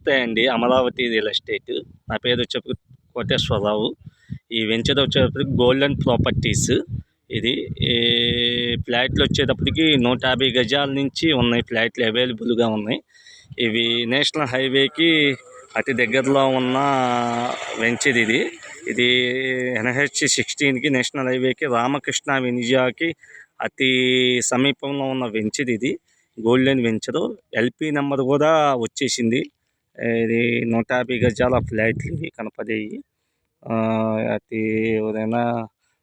నమస్తే అండి Amaravati real estate. నా పేరు వచ్చే కోటేశ్వరరావు. ఈ వెంచర్ వచ్చేటప్పటికి గోల్డెన్ ప్రాపర్టీస్ ఇది ఈ ఫ్లాట్లు వచ్చేటప్పటికి నూట యాభై గజాల నుంచి ఉన్నాయి ఫ్లాట్లు అవైలబుల్గా ఉన్నాయి. ఇవి నేషనల్ హైవేకి అతి దగ్గరలో ఉన్న వెంచర్ ఇది. ఇది ఎన్హెచ్ సిక్స్టీన్కి నేషనల్ హైవేకి రామకృష్ణ వినిజాకి అతి సమీపంలో ఉన్న వెంచర్ ఇది. గోల్డెన్ వెంచరు ఎల్పి నెంబర్ కూడా వచ్చేసింది. ఇది నూట యాభై గజాల ఫ్లాట్లు ఇవి కనపడేవి అతి ఎవరైనా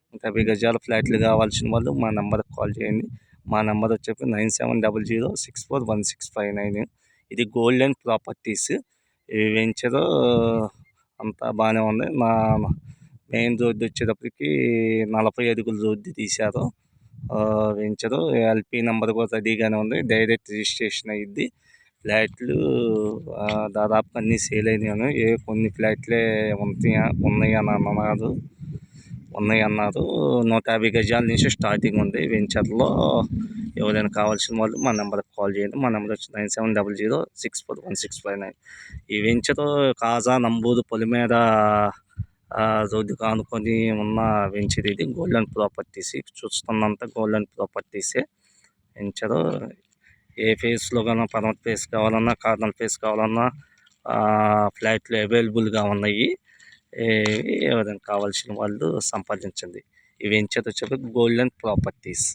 నూట యాభై గజాల ఫ్లాట్లు కావాల్సిన వాళ్ళు మా నెంబర్కి కాల్ చేయండి. మా నెంబర్ వచ్చేసి nine seven double zero six four one six five nine. ఇది గోల్డెన్ ప్రాపర్టీస్. ఈ వెంచరు అంతా బాగానే ఉంది. నా మెయిన్ రోడ్డు వచ్చేటప్పటికి నలభై అడుగుల రోడ్డు తీశారు. వెంచరు ఎల్పి నెంబర్ కూడా రెడీగానే ఉంది. డైరెక్ట్ రిజిస్ట్రేషన్ అయ్యిద్ది. ఫ్లాట్లు దాదాపు అన్నీ సేల్ అయినాయి. ఏ కొన్ని ఫ్లాట్లే ఉంటాయి ఉన్నాయని అని అన్నారు. ఉన్నాయి అన్నారు. నూట యాభై గజాల నుంచి స్టార్టింగ్ ఉంది. వెంచర్లో ఎవరైనా కావాల్సిన వాళ్ళు మా నెంబర్కి కాల్ చేయండి. మా నెంబర్ వచ్చి nine seven double zero six four one six five nine. ఈ వెంచర్ కాజా నంబూరు పొలిమేర రోడ్డు కానుకొని ఉన్న వెంచర్ ఇది గోల్డెన్ ప్రాపర్టీస్. చూస్తున్నంత గోల్డెన్ ప్రాపర్టీసే. వెంచరు ఏ ఫేస్లో కన్నా పర్మనెంట్ ఫేస్ కావాలన్నా కార్నర్ ఫేస్ కావాలన్నా ఫ్లాట్లు అవైలబుల్గా ఉన్నాయి. ఎవరైనా కావాల్సిన వాళ్ళు సంపాదించండి. ఇవి ఏం చేత వెంచర్ గోల్డ్ గోల్డెన్ ప్రాపర్టీస్.